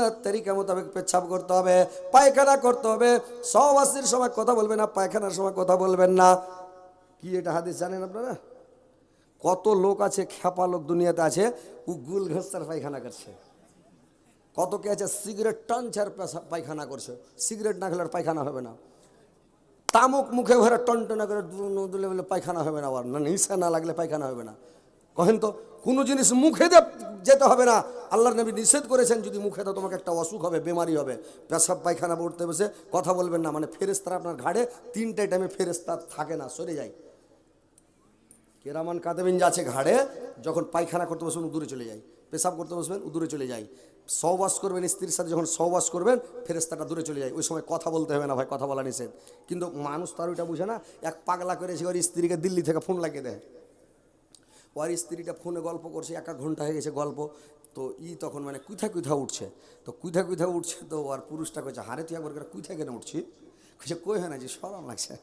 সুন্নাত তরিকা মোতাবেক পেচ্ছাপ করতে হবে, পায়খানা করতে হবে। সহবাসীর সময় কথা বলবেন না, পায়খানার সময় কথা বলবেন না। কি এটা হাদিস জানেন আপনারা? কত লোক আছে, খ্যাপা লোক দুনিয়াতে আছে, ও গুল ঘেসার পায়খানা করছে। কত কে আছে, সিগারেট টানছার পায়খানা করছে। সিগারেট না খেলে পায়খানা হবে না। তামুক মুখে ভরে টনটনা করে দুলে বলে পায়খানা হবে না আবার। না নিশা না লাগলে পায়খানা হবে না। কহেন তো কোনো জিনিস মুখে যেতে হবে না। আল্লাহর নবী নিষেধ করেছেন, যদি মুখে তো তোমাকে একটা অসুখ হবে, বেমারি হবে। পেশাব পায়খানা পড়তে বসে কথা বলবেন না। মানে ফেরেস্তারা আপনার ঘাড়ে তিনটে টাইমে ফেরেস্তা থাকে না, সরে যায়। কেরামান কাদেবিন যা আছে ঘাড়ে, যখন পায়খানা করতে বসবেন দূরে চলে যায়। পেশাব করতে বসবেন দূরে চলে যায়। সহবাস করবেন, স্ত্রীর সাথে যখন সহবাস করবেন ফেরেস্তাটা দূরে চলে যায়। ওই সময় কথা বলতে হবে না ভাই, কথা বলা নিষেধ। কিন্তু মানুষ তো আর ওইটা বুঝে না, এক পাগলা করেছে ওর স্ত্রীকে দিল্লি থেকে ফোন লাগিয়ে দেয়। ওর স্ত্রীটা ফোনে গল্প করছে, এক ঘণ্টা হয়ে গেছে গল্প। তো ই তখন মানে কুইথা কুইথা উঠছে। তো কুইথা কুইথা উঠছে, তো ওর পুরুষটা কইছে, হারে তুই একবার কুইথা কেন উঠছি কইছে, কই হয় না, যে সরম লাগছে।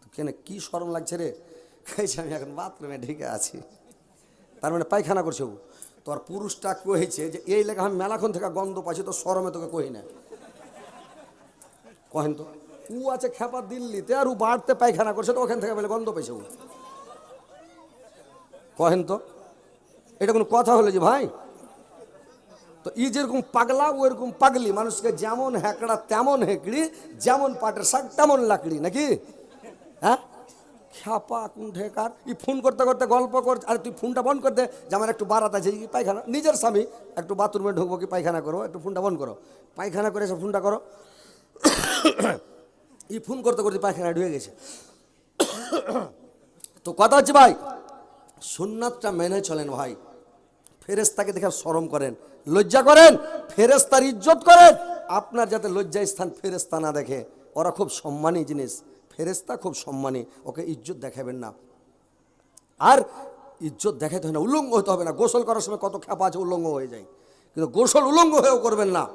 তো কেন, কি সরম লাগছে রে? কইছে, আমি এখন বাথরুমে ঢেকে আছি। তার মানে পায়খানা করছে ও। তো আর পুরুষটা কয়েছে যে, এই লেখা আমি মেলাক্ষণ থেকে গন্ধ পাচ্ছি তো সরমে তোকে কহি না। কহেন তো ও আছে খেপা দিল্লিতে, আর ও বাড়তে পায়খানা করছে, তো ওখান থেকে বলে গন্ধ পেয়েছে ও। কহেন তো? এটা কোনো কথা হলো যে ভাই? তো ই যেরকম পাগলা, ও এরকম পাগলি। মানুষকে যেমন হ্যাকড়া, তেমন হেকড়ি, যেমন পাটের শাক, তেমন লাকড়ি, নাকি? হ্যাঁ? খ্যাপা কোন ঠেকার ই ফোন করতে করতে গল্প কর আরে তুই ফোনটা বন্ধ করতে যে আমার একটু বারাত আছে কি পায়খানা। নিজের স্বামী, একটু বাথরুমে ঢুকবো কি পায়খানা করো একটু ফোনটা বন্ধ করো। পায়খানা করে এসে ফোনটা করো। ই ফোন করতে করতে পায়খানা ঢুকে গেছে। তো কথা হচ্ছে ভাই সুন্নাতটা মেনে চলেন ভাই। ফেরেস্তাকে দেখে শরম করেন। লজ্জা করেন ফেরেস্তার ইজ্জত করেন। আপনার যাতে লজ্জা স্থান ফেরেস্তা না দেখে, ওরা খুব সম্মানী জিনিস। ফেরেস্তা খুব সম্মানী, ওকে ইজ্জত দেখাবেন না। আর ইজ্জত দেখাতে হয় না, উলঙ্গ হতে হবে না। গোসল করার সময় কত খ্যাপা আছে, উলঙ্গ হয়ে যায়। কিন্তু গোসল উলঙ্গ হয়েও করবেন না।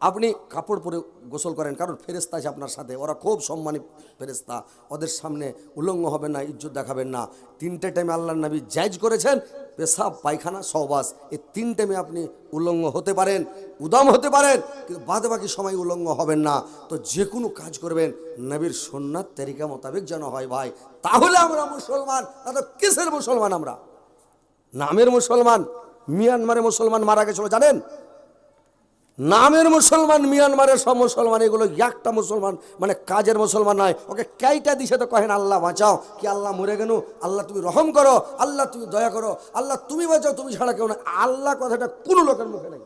আপনি কাপড় পরে গোসল করেন, কারণ ফেরেস্তা আছে আপনার সাথে। ওরা খুব সম্মানী ফেরেস্তা ওদের সামনে উলঙ্গ হবে না, ইজ্জত দেখাবেন না। তিনটে টাইমে আল্লাহ নবী জায়জ করেছেন, পেশাব, পায়খানা, সহবাস। এই তিন টাইমে আপনি উলঙ্গ হতে পারেন, উদাম হতে পারেন, কিন্তু বাদ বাকি সময় উলঙ্গ হবেন না। তো যে কোনো কাজ করবেন, নবীর সন্ন্যাত তেরিকা মোতাবেক যেন হয় ভাই। তাহলে আমরা মুসলমান তো কিসের মুসলমান আমরা? নামের মুসলমান মিয়ানমারে মুসলমান মারা গেছিল, জানেন? নামের মুসলমান, মিয়ানমারের সব মুসলমান, এগুলো একটা মুসলমান মানে কাজের মুসলমান নয়। ওকে কাইটা দিছে তো কহেন, আল্লাহ বাঁচাও। কি আল্লাহ মরে গেল আল্লাহ তুমি রহম করো, আল্লাহ তুমি দয়া করো, আল্লাহ তুমি বাঁচাও, তুমি ছাড়া কেউ না আল্লাহ কথাটা কোনো লোকের মুখে নেই।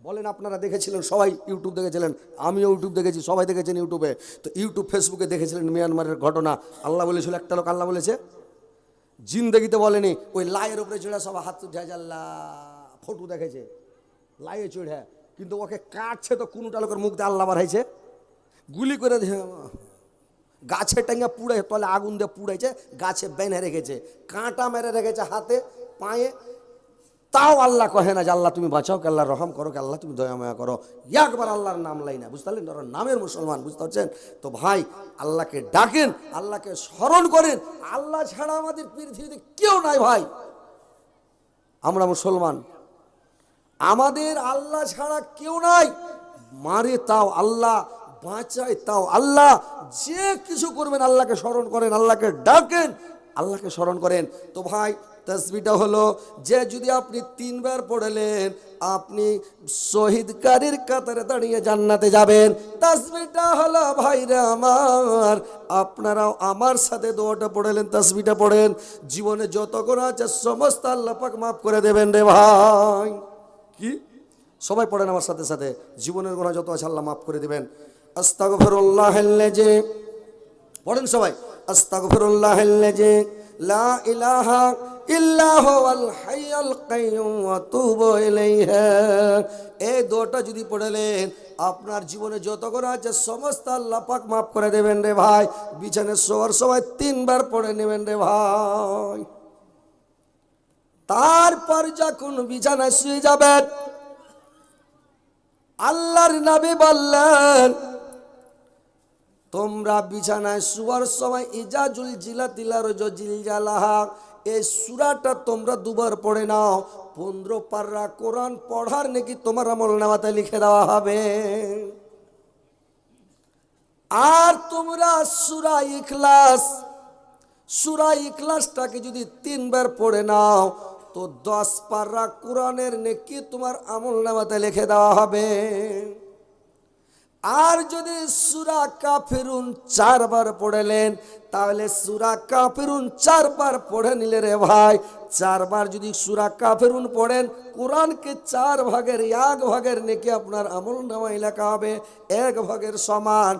বলেন, আপনারা দেখেছিলেন, সবাই ইউটিউব দেখেছিলেন, আমিও ইউটিউব দেখেছি, সবাই দেখেছেন ইউটিউবে তো ইউটিউব ফেসবুকে দেখেছিলেন মিয়ানমারের ঘটনা। আল্লাহ বলেছিল, একটা লোক আল্লাহ বলেছে, জিন্দগিতে বলেনি, ওই লাইয়ের উপরে চড়ে সব হাত উঠে আল্লাহ, ফটো দেখেছে, লাইয়ে চড়ে। কিন্তু ওকে কাটছে তো কোনোটা লোকের মুখ দিয়ে আল্লাহ বাড়াইছে। গুলি করে গাছে টাঙ্গা পুড়ে, তলে আগুন দিয়ে পুড়েছে গাছে বেঁধে রেখেছে, কাঁটা মেরে রেখেছে হাতে, পায়ে। তাও আল্লাহ কহে না যে, আল্লাহ তুমি বাঁচাও, কে আল্লাহ রহম করো, কে আল্লাহ তুমি দয়া মায়া করো। একবার আল্লাহর নাম লাই না, বুঝতে পারলেন? ওরা নামের মুসলমান, বুঝতে পারছেন? তো ভাই, আল্লাহকে ডাকেন, আল্লাহকে স্মরণ করেন। আল্লাহ ছাড়া আমাদের পৃথিবীতে কেউ নাই ভাই। আমরা মুসলমান। আমাদের আল্লাহ ছাড়া কেউ নাই। মারে তাও আল্লাহ, বাঁচায় তাও আল্লাহ। যে কিছু করবেন আল্লাহকে স্মরণ করেন, আল্লাহকে ডাকেন, আল্লাহকে স্মরণ করেন। তো ভাই তসবিটা হলো যে যদি আপনি তিনবার পড়লেন, আপনি শহীদকারীর কাতারে দাঁড়িয়ে জান্নাতে যাবেন। তসবিটা হলো, ভাইরা আমার, আপনারাও আমার সাথে দোয়াটা পড়লেন তসবিটা পড়েন। জীবনে যত করে আছে, সমস্ত আল্লাহ পাক মাফ করে দেবেন রে ভাই। কি? সবাই পড়েন আমার সাথে সাথে। জীবনের গোনা যত আছে আল্লাহ মাফ করে দেবেন। যে পড়েন সবাই। আস্তাগফিরুল্লাহ যে লা ইলাহা যদি পড়লেন, আপনার জীবনে যত করে আছে, সমস্ত আল্লাহ মাফ করে দেবেন রে ভাই। বিছানে শোয়ার সময় তিনবার পড়ে নেবেন রে ভাই। তারপর যখন বিছানায় শুয়ে যাবেন, আল্লাহর নবী বললেন, তোমরা বিছানায় শুয়ার সময় ইজাজুল জিলা তিলার জিল জালাহা এই সুরাটা তোমরা দুবার পড়ে নাও। পনেরো পাররা কোরআন পড়ার নাকি তোমার আমল নামাতে লিখে দেওয়া হবে। আর তোমরা সুরা ইখলাস, সুরা ইখলাসটাকে যদি তিনবার পড়ে নাও তো দশ পাররা কোরআনের নেকি তোমার আমল নামাতে লিখে দেওয়া হবে। আর যদি সুরা কাফিরুন চারবার পড়েলেন তাহলে সুরা কাফেরুন চারবার পড়ে নিলে রে ভাই। চারবার যদি সুরা কাফেরুন পড়েন, কোরআনকে চার ভাগের এক ভাগের নেকি আপনার আমল নামাই লেখা হবে, এক ভাগের সমান।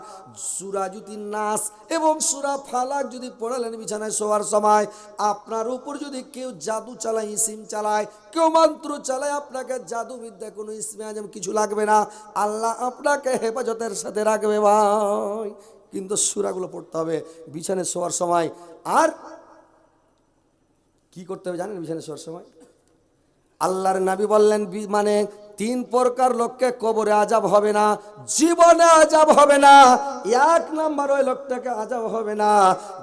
সুরা যদি নাস এবং সুরা ফালাক যদি পড়ালেন বিছানায় শোয়ার সময়, আপনার উপর যদি কেউ জাদু চালায়, ইসিম চালায়, কেউ মন্ত্র চালায়, আপনাকে জাদু বিদ্যা কোনো ইসমে আজম কিছু লাগবে না। আল্লাহ আপনাকে হেফাজতের সাথে রাখবে ভাই। কিন্তু সুরাগুলো পড়তে হবে, বিছানে শোয়ার সময়। আর কি করতে হবে জানেন বিছানে শোয়ার সময়? আল্লাহর নাবি বললেন মানে তিন প্রকার লোককে কবরে আজাব হবে না, জীবনে আজাব হবে না, এক নাম্বার ওই লোকটাকে আজাব হবে না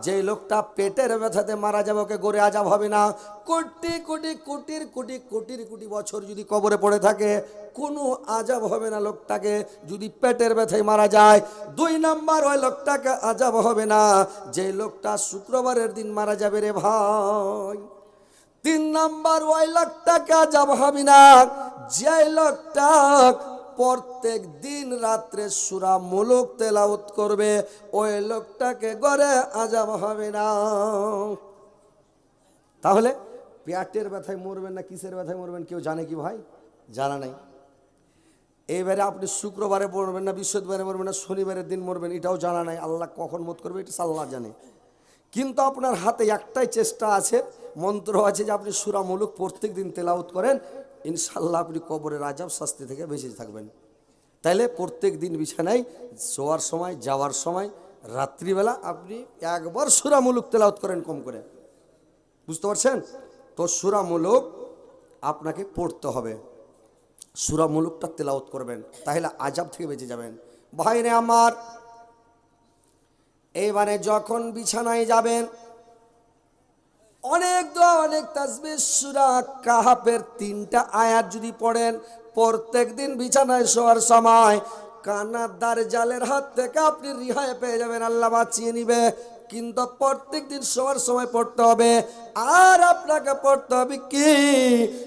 যে লোকটা পেটের ব্যথাতে মারা যাবে, ওকে গড়ে আজাব হবে না। কোটি কোটি কোটির কোটি কোটির কোটি বছর যদি কবরে পড়ে থাকে, কোনো আজাব হবে না লোকটাকে যদি পেটের ব্যথায় মারা যায়। দুই নাম্বার ওই লোকটাকে আজাব হবে না যে লোকটা শুক্রবারের দিন মারা যাবে রে ভাই। তিন নাম্বার ওই লোকটাকে আজাব হবে না যে লোকটা প্রত্যেক দিন রাত্রে সুরা মুলুক তেলাউত করবে, ওই লোকটাকে গড়ে আজাব হবে না। তাহলে পেটের ব্যথায় মরবেন না, কিসের ব্যথায় মরবেন কেউ জানে কি ভাই? জানা নাই। এইবারে আপনি শুক্রবারে মরবেন না, বৃহস্পতিবারে মরবেন না, শনিবারের দিন মরবেন, এটাও জানা নাই। আল্লাহ কখন মত করবে, এটা আল্লাহ জানে। কিন্তু আপনার হাতে একটাই চেষ্টা আছে, মন্ত্র আছে যে আপনি সুরা মুলুক প্রত্যেক দিন তেলাউত করেন ইনশাল্লাহ আপনি কবরের আজাব শাস্তি থেকে বেঁচে থাকবেন। তাইলে প্রত্যেক দিন বিছানায় শোয়ার সময়, যাওয়ার সময়, রাত্রিবেলা আপনি একবার সুরা মুলুক তেলাউত করেন কম করে। বুঝতে পারছেন? তো সুরা মুলুক আপনাকে পড়তে হবে। সুরা মুলুকটা তেলাওত করবেন, তাহলে আজাব থেকে বেঁচে যাবেন। ভাইরে আমার, এবারে যখন বিছানায় যাবেন অনেক দোয়া, অনেক তাসবিহ সুরা কাহাপের তিনটা আয়াত যদি পড়েন, প্রত্যেক দিন বিছানায় শোয়ার সময় কানাদার জালের হাত থেকে আপনি রিহাই পেয়ে যাবেন, আল্লাহ বাঁচিয়ে নিবে। কিন্তু প্রত্যেক দিন শোয়ার সময় পড়তে হবে। আর আপনাকে পড়তে হবে কি?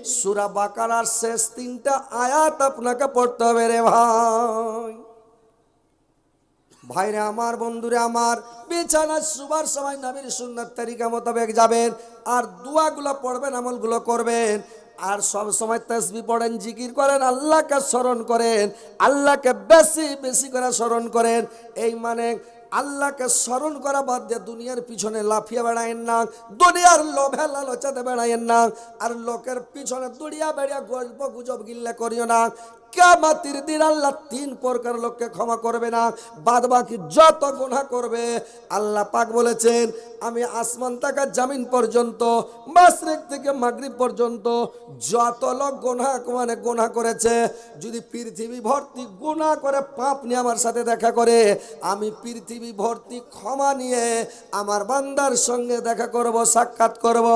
সুরা বাকারার শেষ তিনটা আয়াত আপনাকে পড়তে হবে রে ভাই। ভাইরে আমার, বন্ধুরে আমার বিছানা শুবার সময় নবীর সুন্নাত তালিকা মোতাবেক যাবেন, আর দোয়াগুলো পড়বেন, আমলগুলো করবেন, আর সব সময় তসবি পড়েন, জিকির করেন, আল্লাহকে স্মরণ করেন, আল্লাহকে বেশি বেশি করে স্মরণ করেন, এই মানে আল্লাহকে স্মরণ করা বাদ দিয়ে দুনিয়ার পিছনে লাফিয়ে বেড়ায়েন না, দুনিয়ার লোভে লালচাতে বেড়ায়েন না, আর লোকের পিছনে দুড়িয়া বেড়িয়া গল্প গুজব গিল্লে করিও না কামাতির দিন আল্লাহ তিন প্রকার লোককে ক্ষমা করবে না বাদ বাকি যত গুনাহ করবে, আল্লাহ পাক বলেছেন, আমি আসমান থেকে জামিন পর্যন্ত, মাসরেক থেকে মাগরিব পর্যন্ত যত লোক গোনা মানে গোনা করেছে, যদি পৃথিবী ভর্তি গোনা করে পাপ নিয়ে আমার সাথে দেখা করে, আমি পৃথিবী ভর্তি ক্ষমা নিয়ে আমার বান্দার সঙ্গে দেখা করব, সাক্ষাৎ করব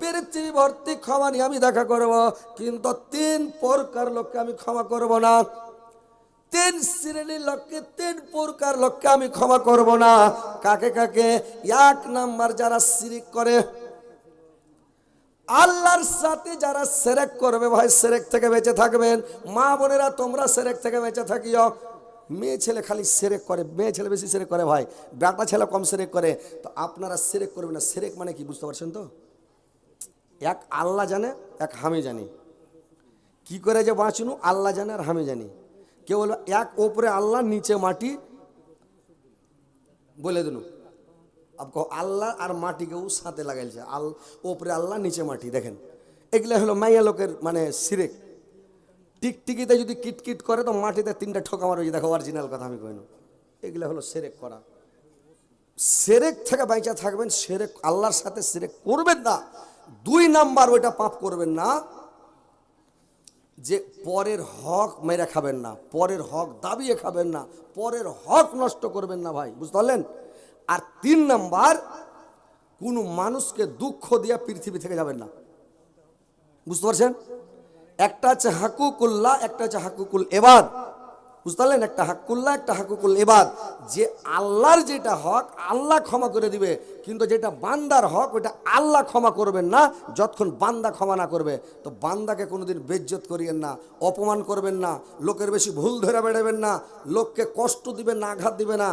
পৃথিবী ভর্তি ক্ষমা নিয়ে আমি দেখা করব, কিন্তু তিন প্রকার লোককে আমি ক্ষমা করব না। তিন শ্রেণির লোককে, তিন প্রকার লোককে আমি ক্ষমা করব না। কাকে কাকে? এক নাম্বার যারা শিরিক করে, আল্লাহর সাথে যারা সেরেক করবে, ভাই সেরেক থেকে বেঁচে থাকবেন। মা বোনেরা, তোমরা সেরেক থেকে বেঁচে থাকিও। মেয়ে ছেলে খালি সেরেক করে, মেয়ে ছেলে বেশি সেরেক করে ভাই। বেটা ছেলে কম সেরেক করে। তো আপনারা সেরেক করবেন না, সেরেক মানে কি, বুঝতে পারছেন তো? এক আল্লাহ জানে, এক আমি জানি। কি করে যে বাঁচনু? আল্লাহ জানে আর আমি জানি। কেউ বলল এক ওপরে আল্লাহ, নিচে মাটি। বলে দিনু। আপ কहो আল্লাহ আর মাটিকেও সাথে লাগাইছে আল, ওপরে আল্লাহ, নিচে মাটি। দেখেন, এগুলো হলো মাইয়া লোকের মানে সিরেক। টিকটিকিতে যদি কিটকিট করে, তো মাটিতে তিনটা ঠোকা মারো দেখো অরিজিনাল কথা আমি কইন। এগুলো হলো সেরেক করা। সেরেক থেকে বাইচা থাকবেন, সেরেক আল্লাহর সাথে সেরেক করবেন না। দুই নাম্বার ওইটা পাপ করবেন না, যে পরের হক মেরে খাবেন না, পরের হক দাবিয়ে খাবেন না, পরের হক নষ্ট করবেন না ভাই, বুঝতে পারলেন? আর তিন নাম্বার, কোনো মানুষকে দুঃখ দিয়ে পৃথিবী থেকে যাবেন না, বুঝতে পারছেন? একটা আছে হাকুকুল্লাহ, একটা হচ্ছে হাকুকুল এবাদ। বুঝতে পারলেন? একটা হাকুল্লাহ একটা হাকুকুল এবাদ যে আল্লাহর যেটা হক, আল্লাহ ক্ষমা করে দিবে। কিন্তু যেটা বান্দার হক ওটা আল্লাহ ক্ষমা করবেন না, যতক্ষণ বান্দা ক্ষমা না করবে। তো বান্দাকে কোনোদিন বেজ্জত করিয়েন না, অপমান করবেন না, লোকের বেশি ভুল ধরে বেড়াবেন না, লোককে কষ্ট দিবেন না, আঘাত দিবে না,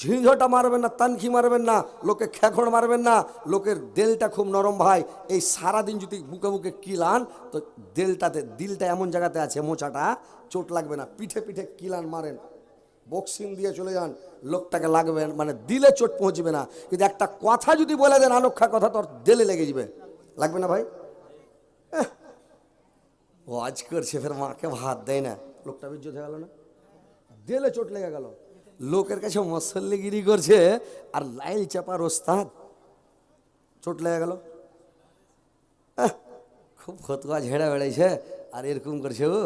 ঝিঁঝটা মারবেন না, তানখি মারবেন না লোকে খেখড় মারবেন না, লোকের দেলটা খুব নরম ভাই। এই সারাদিন যদি বুকে বুকে কিলান, তো দেলটাতে, দিলটা এমন জায়গাতে আছে, মোচাটা চোট লাগবে না পিঠে পিঠে কিলান মারেন। বক্সিং দিয়ে চলে যান লোকটাকে লাগবে মানে দিলে চোট পৌঁছবে না। কিন্তু একটা কথা যদি বলে দেন আনক্ষা কথা তোর দেলে লেগে যাবে। লাগবে না ভাই? এহ, ও আজ করছে ফের মাকে ভাত দেয় না। লোকটা বিজ্জত হয়ে গেল না? দেলে চোট লেগে গেল। লোকের কাছে মসল্লিগিরি করছে আর লাইল চাপার ওস্তাদ চোট লেগে গেল। খুব ফতুয়া ঝেড়া বেড়াইছে আর এরকম করছে ও।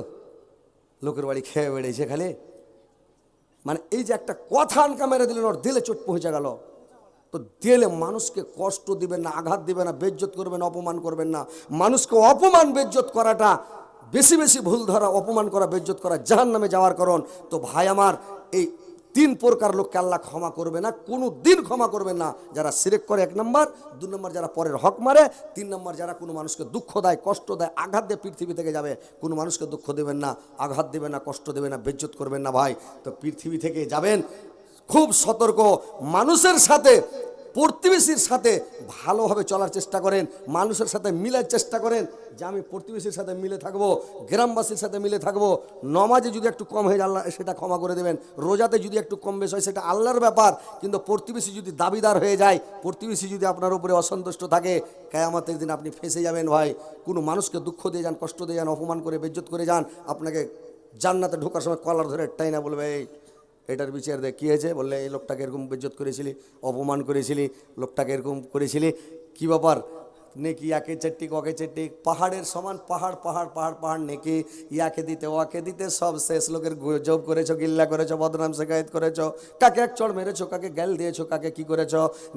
লোকের বাড়ি খেয়ে বেড়েছে খালি। মানে এই যে একটা কথা আনকা মেরে দিলেন, ওর দিলে চোট পৌঁছে গেল। তো দিলে মানুষকে কষ্ট দিবেন না, আঘাত দিবেন না, বেজ্জত করবেন অপমান করবেন না। মানুষকে অপমান, বেজ্জত করাটা, বেশি বেশি ভুল ধরা, অপমান করা, বেজ্জত করা জাহান নামে যাওয়ার কারণ। তো ভাই আমার, এই তিন প্রকার লোককে আল্লাহ ক্ষমা করবে না, কোনো দিন ক্ষমা করবে না। যারা সিরেক করে, এক নম্বর। দু নম্বর, যারা পরের হক মারে। তিন নম্বর, যারা কোনো মানুষকে দুঃখ দেয়, কষ্ট দেয়, আঘাত দিয়ে পৃথিবী থেকে যাবে, কোনো মানুষকে দুঃখ দেবেন না, আঘাত দেবে না, কষ্ট দেবে না, বেজ্জত করবেন না ভাই। তো পৃথিবী থেকে যাবেন। খুব সতর্ক। মানুষের সাথে প্রতিবেশীর সাথে ভালোভাবে চলার চেষ্টা করেন, মানুষের সাথে মিলার চেষ্টা করেন, যে আমি প্রতিবেশীর সাথে মিলে থাকব, গ্রামবাসীর সাথে মিলে থাকব, নমাজে যদি একটু কম হয়ে আল্লাহ সেটা ক্ষমা করে দেবেন, রোজাতে যদি একটু কম বেশ হয়, সেটা আল্লাহর ব্যাপার, কিন্তু প্রতিবেশী যদি দাবিদার হয়ে যায়, প্রতিবেশী যদি আপনার উপরে অসন্তুষ্ট থাকে, কেয়ামতের দিন আপনি ফেসে যাবেন ভাই। কোনো মানুষকে দুঃখ দিয়ে যান, কষ্ট দিয়ে যান, অপমান করে, বেজ্জত করে যান, আপনাকে জান্নাতে ঢোকার সময় কলার ধরে টাই না বলবে, এই এটার বিচার দেখ কী হয়েছে? বললে, এই লোকটাকে এরকম বেজ্জত করেছিলি, অপমান করেছিলি, লোকটাকে এরকম করেছিলি। কি ব্যাপার? নেকি, ইয়াকে চেট্টিক ওকে চেট্টিক পাহাড়ের সমান পাহাড় পাহাড় পাহাড় পাহাড়, নেকি, ইয়াকে দিতে ওকে দিতে, সব শেষ। লোকের জব করেছ, গিল্লা করেছ, বদনাম শেখায়ত করেছ, কাকে এক চড় মেরেছো, কাকে গ্যাল দিয়েছ, কাকে কি করেছ,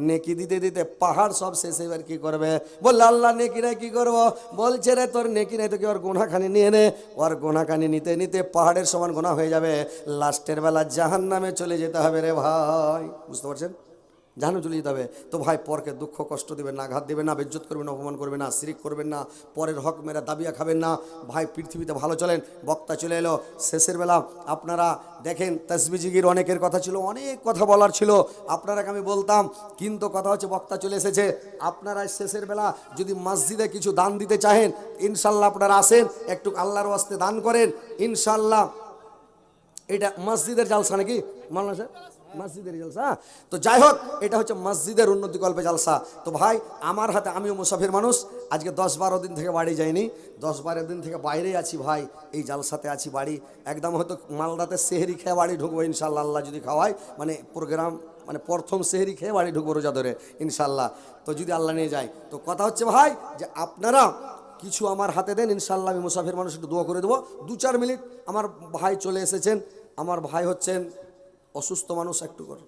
নেকি দিতে দিতে পাহাড় সব শেষ। এবার কি করবে? বললে, আল্লাহ নেকি নাই, কি করব? বলছে, রে, তোর নেকি নাই, তোকে ওর গোনাখানি নিয়ে নে। ওর গোনাখানি নিতে নিতে পাহাড়ের সমান গোনা হয়ে যাবে। লাস্টের বেলা জাহান নামে চলে যেতে হবে রে ভাই। বুঝতে পারছেন? জাহান্ন চলে যেতে হবে তো ভাই, পরকে দুঃখ কষ্ট দেবেন না, আঘাত দেবেন না, বেজ্জত করবেন অপমান করবেন না সিরিক করবেন না, পরের হক মেরা দাবিয়া খাবেন না। ভাই, পৃথিবীতে ভালো চলেন। বক্তা চলে এলো। শেষের বেলা আপনারা দেখেন তসবিজিগির অনেকের কথা ছিল, অনেক কথা বলার ছিল। আপনারাকে আমি বলতাম, কিন্তু কথা হচ্ছে বক্তা চলে এসেছে। আপনারা শেষের বেলা যদি মসজিদে কিছু দান দিতে চাহেন, ইনশাল্লাহ আপনারা আসেন, একটু আল্লাহর ওয়াস্তে দান করেন। ইনশাল্লাহ। এটা মসজিদের জালসা নাকি স্যার মসজিদের জালসা। তো যাই হোক এটা হচ্ছে মসজিদের উন্নতি কল্পে জালসা। তো ভাই, আমার হাতে আমিও মুসাফির মানুষ। আজকে দশ বারো দিন থেকে বাড়ি যাইনি। দশ বারো দিন থেকে বাইরে আছি ভাই, এই জালসাতে আছি বাড়ি। একদম হয়তো মালদাতে সেহেরি খেয়ে বাড়ি ঢুকবো ইনশাল্লাহ, আল্লাহ যদি খাওয়াই মানে প্রোগ্রাম মানে প্রথম সেহেরি খেয়ে বাড়ি ঢুকবো রোজা ধরে, ইনশাল্লাহ। তো যদি আল্লাহ নিয়ে যায়। তো কথা হচ্ছে ভাই, যে আপনারা কিছু আমার হাতে দেন, ইনশাল্লাহ আমি মুসাফির মানুষ একটু দোয়া করে দেবো। দু চার মিনিট, আমার ভাই চলে এসেছেন। আমার ভাই হচ্ছেন অসুস্থ মানুষ একটু কর।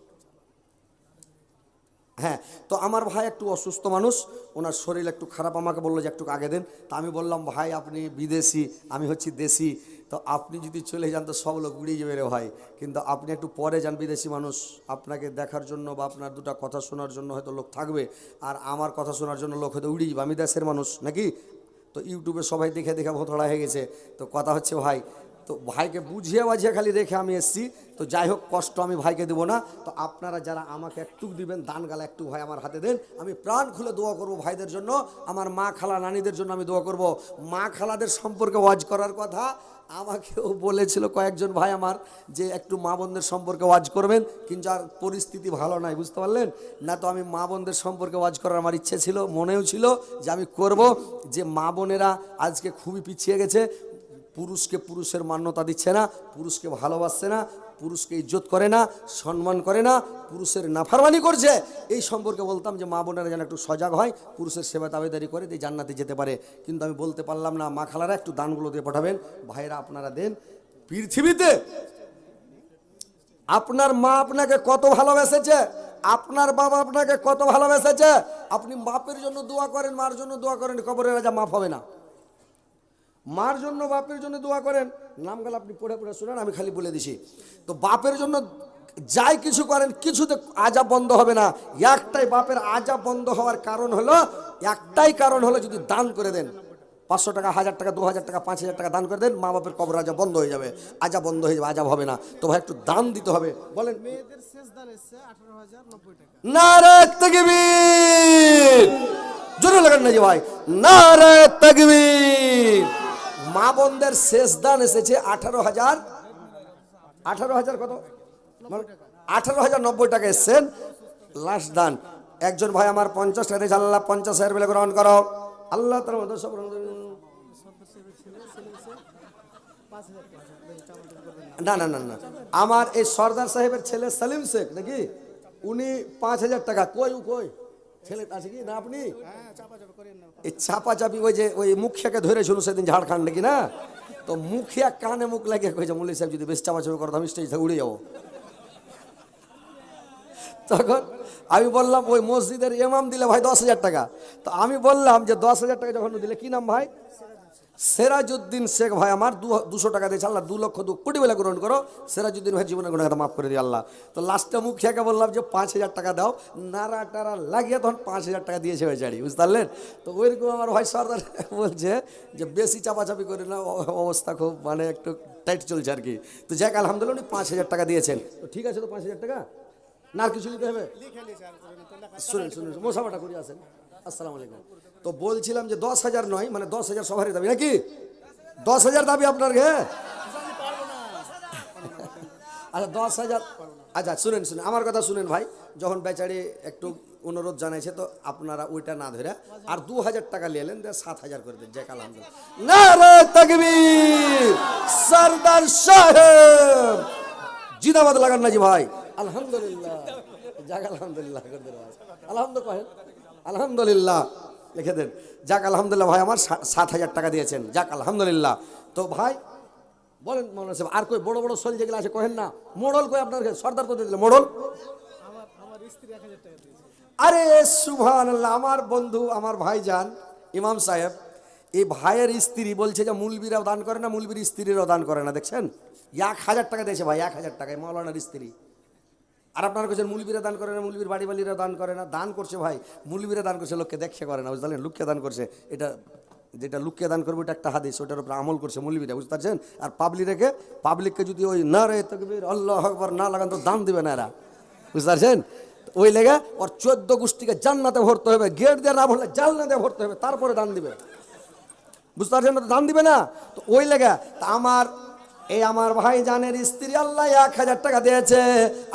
হ্যাঁ তো আমার ভাই একটু অসুস্থ মানুষ, ওনার শরীর একটু খারাপ, আমাকে বলল যে একটু আগে দেন। তা আমি বললাম, ভাই, আপনি বিদেশি, আমি হচ্ছি দেশি। তো আপনি যদি চলে যান, তো সব লোক উড়িয়ে যাবে রে ভাই। কিন্তু আপনি একটু পরে যান, বিদেশি মানুষ। আপনাকে দেখার জন্য বা আপনার দুটো কথা শোনার জন্য হয়তো লোক থাকবে। আর আমার কথা শোনার জন্য লোক হয়তো উড়িয়ে যাবে। আমি দেশের মানুষ, নাকি? তো ইউটিউবে সবাই দেখে দেখে ভোতড়া হয়ে গেছে। তো কথা হচ্ছে, ভাই তো ভাইকে বুঝিয়ে বাঝিয়ে খালি রেখে আমি এসছি। তো যাই হোক কষ্ট আমি ভাইকে দেবো না। তো আপনারা যারা আমাকে একটু দিবেন, দান গালা একটু ভাই আমার হাতে দেন। আমি প্রাণ খুলে দোয়া করব ভাইদের জন্য। আমার মা খালা নানিদের জন্য আমি দোয়া করব। মা খালাদের সম্পর্কে ওয়াজ করার কথা আমাকেও বলেছিল কয়েকজন ভাই আমার যে একটু মা বোনদের সম্পর্কে ওয়াজ করবেন, কিন্তু আর পরিস্থিতি ভালো নাই, বুঝতে পারলেন? না তো আমি মা বোনদের সম্পর্কে ওয়াজ করার আমার ইচ্ছে ছিল, মনেও ছিল যে আমি করব। যে মা বোনেরা আজকে খুবই পিছিয়ে গেছে পুরুষকে পুরুষের মান্যতা দিচ্ছে না, পুরুষকে ভালোবাসছে না, পুরুষকে ইজ্জত করে না, সম্মান করে না, পুরুষের নাফারমানি করছে। এই সম্পর্কে বলতাম যে মা বোনেরা যেন একটু সজাগ হয়, পুরুষের সেবা দাবেদারি করে দিয়ে জান্নাতে যেতে পারে। কিন্তু আমি বলতে পারলাম না, মা খালারা একটু দানগুলো দিয়ে পাঠাবেন। ভাইরা আপনারা দেন। পৃথিবীতে আপনার মা আপনাকে কত ভালোবেসেছে? আপনার বাবা আপনাকে কত ভালোবেসেছে? আপনি বাপের জন্য দোয়া করেন, মার জন্য দোয়া করেন, কবরের রাজা মাফ হবে না। মার জন্য বাপের জন্য দোয়া করেন। নামগুলো আপনি পড়ে পড়ে শুনেন আমি খালি বলে দিছি। তো বাপের জন্য যাই কিছু করেন কিছুতে আজাব বন্ধ হবে না। একটাই বাপের আজাব বন্ধ হওয়ার কারণ হলো একটাই কারণ হলো যদি দান করে দেন পাঁচশো টাকা হাজার টাকা দু হাজার টাকা পাঁচ হাজার টাকা দান করে দেন মা বাপের কবর আজাব বন্ধ হয়ে যাবে। আজাব বন্ধ হয়ে যাবে আজাব হবে না। তো ভাই একটু দান দিতে হবে। বলেন। নারে তকবীর। জোরে লাগান না যে ভাই। নারে তকবীর। মা বোনদের শেষ দান এসেছে আঠারো হাজার আঠারো হাজার কত? আঠারো হাজার নব্বই টাকা এসছেন। লাস্ট দান। একজন ভাই আমার পঞ্চাশ টাকা আল্লাহ পঞ্চাশ হাজার বেলে গ্রহণ করো। আল্লাহ তার মধ্যে সব না না। না না। আমার এই সর্দার সাহেবের ছেলে সালিম শেখ, নাকি? উনি পাঁচ হাজার টাকা। কই কই? ছেলে আছে কি? না আপনি? হ্যাঁ এই চাপাচাপি ওই যে ওই মুখিয়াকে ধরেছিল সেদিন ঝাড়খণ্ড কি না? তো মুখিয়া কানে মুখ লাগিয়ে কয়েছে মুল্লি সাহেব যদি বেশ চাপাচাপি আমি স্টেজ থেকে উড়ে যাব। তখন আমি বললাম ওই মসজিদের এমাম দিলে ভাই দশ হাজার টাকা। তো আমি বললাম যে দশ হাজার টাকা যখন দিলে কি নাম ভাই? সেরাজউদ্দিন শেখ ভাই আমার দু- দুশো টাকা দিয়েছে। আল্লাহ দু লক্ষ দু কোটি বেলা গ্রহণ করো। সেরাজউদ্দিন ভাই জীবনে গুণাগাতা মাফ করে দিই আল্লাহ। তো লাস্টে মুখিয়াকে বললাম যে পাঁচ হাজার টাকা দাও। নাড়া টারা লাগিয়ে তখন পাঁচ হাজার টাকা দিয়েছে ভাই বেচারি বুঝতে পারলেন? তো ওইরকম আমার ভাই সর্দার বলছে যে বেশি চাপাচাপি করে না অবস্থা খুব মানে একটু টাইট চলছে আর কি। তো যাক আলহামদুলিল্লাহ উনি পাঁচ হাজার টাকা দিয়েছেন। তো ঠিক আছে তো পাঁচ হাজার টাকা? না কিছু নিতে হবে শুনুন শুনুন মোসাফাটা করে আসেন। আসসালামু আলাইকুম। তো বলছিলাম যে দশ হাজার নয় মানে দশ হাজার সবারই দাবি, নাকি? দশ হাজার দাবি আপনার গে আচ্ছা দশ হাজার আচ্ছা শুনেন শুনেন, আমার কথা শুনেন ভাই, যখন বেচারি একটু অনুরোধ জানাইছে, তো আপনারা ওইটা না ধরে আর দু হাজার টাকা নিয়ে এলেন সাত হাজার করে দেন, যাক, আলহামদুলিল্লাহ। না রে তকবীর সাহেব! জিন্দাবাদ লাগান না জি ভাই। আলহামদুলিল্লাহ, যাক, আলহামদুলিল্লাহ আলহামদুলিল্লাহ। আলহামদুলিল্লাহ, লিখে দেন। যাক, আলহামদুলিল্লাহ ভাই, আমার সাত হাজার টাকা দিয়েছেন। যাক, আলহামদুলিল্লাহ। তো ভাই, বলেন মনে সাহেব, আর কই, বড় বড় সোল যেগুলো আছে কহেন না। মোড়ল কই আপনার সর্দার করে দিলে মোড়ল? আরে সুভান আমার বন্ধু, আমার ভাইজান, ইমাম সাহেব, এই ভাইয়ের স্ত্রী বলছে যে মুলবিরাও দান করে না, মুলবির স্ত্রীরাও দান করে না, দেখছেন? এক হাজার টাকা দিয়েছে ভাই, এক হাজার টাকায়, মৌলানার স্ত্রী। আর আপনারা কাছেন মুলবিরা দান করে না, মুলবির বাড়ি বালিরা দান করে না। দান করছে ভাই, মুলবিরা দান করছে, লোককে দেখে করে না, বুঝলেন? লুকিয়ে দান করছে। এটা যেটা লুকিয়ে দান করবে ওটা একটা হাদিস, ওটার উপর আমল করছে মুলবিরা, বুঝতে পারছেন? আর পাবলিক রেখে পাবলিককে যদি ওই না রে তকবীর, আল্লাহ আকবার না লাগান, তো দান দিবে না এরা, বুঝতে পারছেন? ওই লেগে ওর চোদ্দ গোষ্ঠীকে জান্নাতে ভরতে হবে, গেট দিয়ে না ভরলে জালনাতে ভরতে হবে, তারপরে দান দিবে। বুঝতে পারছেন দান দিবে না? তো ওই লেগে, তা আমার এই আমার ভাই জানের স্ত্রী আল্লাহ এক হাজার টাকা দিয়েছে।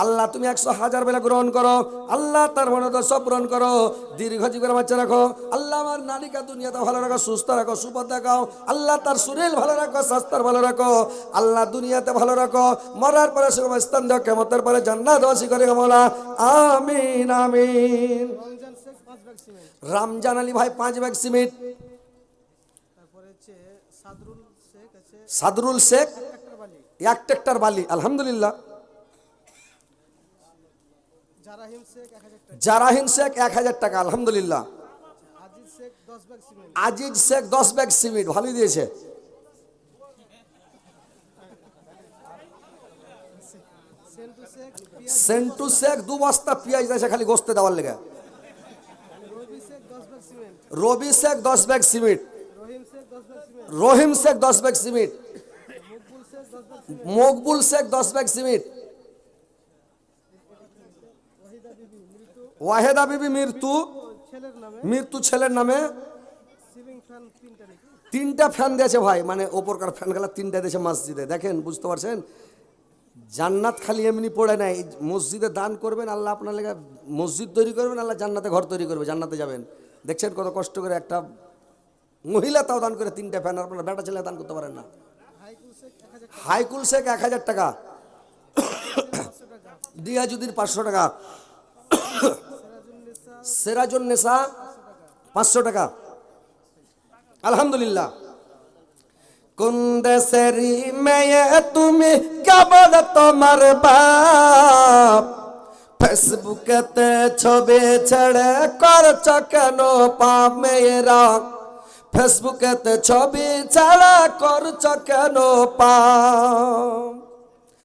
আল্লাহ তুমি একশো হাজার বেলা গ্রহণ করো। আল্লাহ তার মনে তো সব গ্রহণ করো। দীর্ঘ জীবনের বাচ্চা রাখো। আল্লাহ আমার নানিকা দুনিয়াতে ভালো রাখো সুস্থ রাখো সুপথ দেখাও। আল্লাহ তার শরীর ভালো রাখো স্বাস্থ্য ভালো রাখো। আল্লাহ দুনিয়াতে ভালো রাখো। মরার পরে সুগম স্থান দাও কেমতের পরে জান্নাত বাসী করে মোলা আমিন আমিন। রমজান আলী ভাই পাঁচ ব্যাগ সিমেন্ট। তারপরে সাদরুল শেখ? এক ট্রেক্টর বালি আলহামদুলিল্লাহ। জারাহিম শেখ এক হাজার টাকা। আলহামদুলিল্লাহ। আজিজ শেখ দশ ব্যাগ সিমেন্ট। ভালোই দিয়েছে। সেন্টু শেখ দু বস্তা পেঁয়াজ দিয়েছে খালি গোস্তে দেওয়ার লেগে। রবি শেখ দশ ব্যাগ সিমেন্ট। রহিম শেখ দশ ব্যাগ সিমেন্ট। মকবুল শেখ দশ ব্যাগ সিমেন্ট ওয়াহেদা বিবি মৃত্যু। মৃত্যু ছেলের নামে। তিনটা ফ্যান দিয়েছে ভাই মানে ওপরকার ফ্যান খেলা তিনটা দিয়েছে মসজিদে। দেখেন, বুঝতে পারছেন? জান্নাত খালি এমনি পড়ে নাই। মসজিদে দান করবেন, আল্লাহ আপনার লেগে মসজিদ তৈরি করবেন, আল্লাহ জান্নাতে ঘর তৈরি করবে, জান্নাতে যাবেন। দেখছেন কত কষ্ট করে একটা মহিলা তাও দান করে তিনটা ফ্যান আপনার বেটা ছেলে দান করতে পারেন না। হাইকুল শেখ এক হাজার টাকা। দিয়াজুদ্দিন পাঁচশো টাকা। সেরাজুন নেশা পাঁচশো টাকা। আলহামদুলিল্লাহ। কোন মেয়ে তুমি কেবল তোমার বাপ? ফেসবুকেতে ছবি ছেড়ে করছ কেন পাপ মেয়েরা? ফেসবুকেতে ছবি ছাড়া করছ কেন পাপ?